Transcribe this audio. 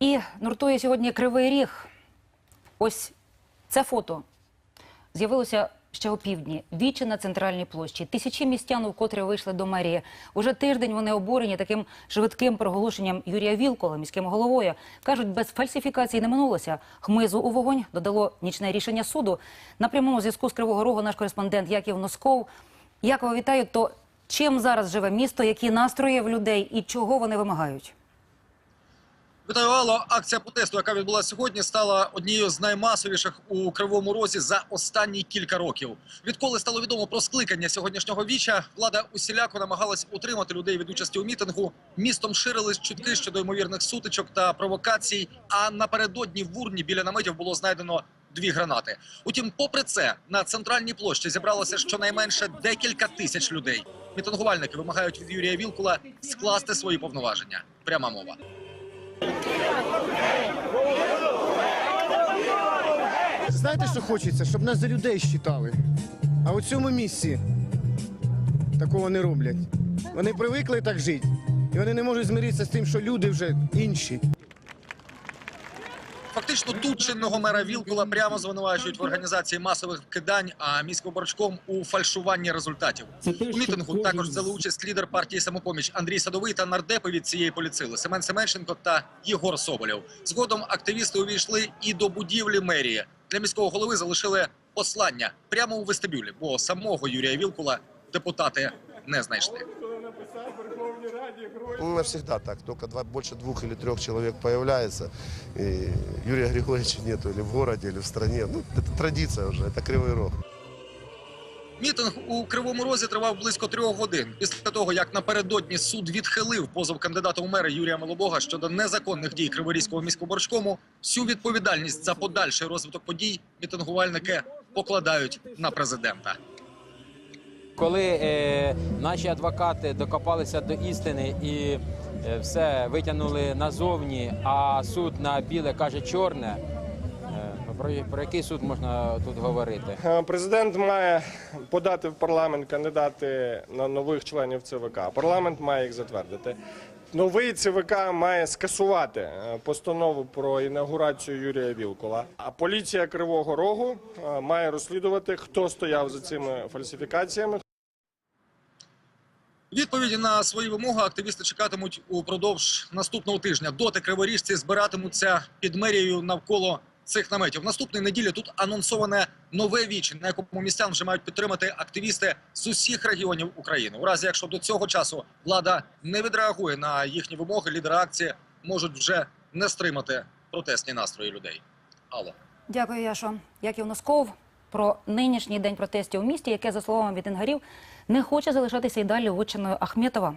І нуртує сьогодні кривий ріг. Ось це фото з'явилося ще опівдні. Вічі на центральній площі. Тисячі містян вкотре вийшли до мерії. Уже тиждень вони обурені таким швидким проголошенням Юрія Вілкола, міським головою. Кажуть, без фальсифікацій не минулося. Хмизу у вогонь додало нічне рішення суду. На прямому зв'язку з Кривого Рогу наш кореспондент Яків Носков. Якова вітаю. То чим зараз живе місто, які настрої в людей і чого вони вимагають? Вітаю, Алло. Акція протесту, яка відбулася сьогодні, стала однією з наймасовіших у Кривому Розі за останні кілька років. Відколи стало відомо про скликання сьогоднішнього віча, влада усіляко намагалась утримати людей від участі у мітингу. Містом ширились чутки щодо ймовірних сутичок та провокацій. А напередодні в урні біля наметів було знайдено дві гранати. Утім, попри це, на центральній площі зібралося щонайменше декілька тисяч людей. Мітингувальники вимагають від Юрія Вілкула скласти свої повноваження. Пряма мова. Знаєте, що хочеться? Щоб нас за людей считали. А у цьому місці такого не роблять. Вони привикли так жити, і вони не можуть змиритися з тим, що люди вже інші. Фактично тут чинного мера Вілкула прямо звинувачують в організації масових вкидань, а міськоборчком у фальшуванні результатів. У мітингу також взяли участь лідер партії самопоміч Андрій Садовий та нардепи від цієї поліцили Семен Семенченко та Єгор Соболєв. Згодом активісти увійшли і до будівлі мерії. Для міського голови залишили послання прямо у вестибюлі, бо самого Юрія Вілкула депутати не знайшли. Ну, навсегда так. Только два, больше двух или трех человек появляется. И Юрия Григорьевича нету или в городе, или в стране. Ну, это традиция уже, это Кривой Рог. Мітинг у Кривому Розі тривав близько трьох годин. Після того, як напередодні суд відхилив позов кандидата у мери Юрія Малобога щодо незаконних дій Криворізького міськоборчкому, всю відповідальність за подальший розвиток подій мітингувальники покладають на президента. Коли е, наші адвокати докопалися до істини і е, все витягнули назовні, а суд на біле каже чорне, е, про, про який суд можна тут говорити? Е, Президент має подати в парламент кандидати на нових членів ЦВК. Парламент має їх затвердити. Новий ЦВК має скасувати е, постанову про інаугурацію Юрія Вілкула. А поліція Кривого Рогу має розслідувати, хто стояв за цими фальсифікаціями, Відповіді на свої вимоги активісти чекатимуть упродовж наступного тижня. Доти криворіжці збиратимуться під мерією навколо цих наметів. Наступної неділі тут анонсоване нове віче, на якому містян вже мають підтримати активісти з усіх регіонів України. У разі, якщо до цього часу влада не відреагує на їхні вимоги, лідери акції можуть вже не стримати протестні настрої людей. Алло. Дякую, Яшо. Яків Носков про нинішній день протестів у місті, яке, за словами вітингарів не хоче залишатися і далі вотчиною Ахметова.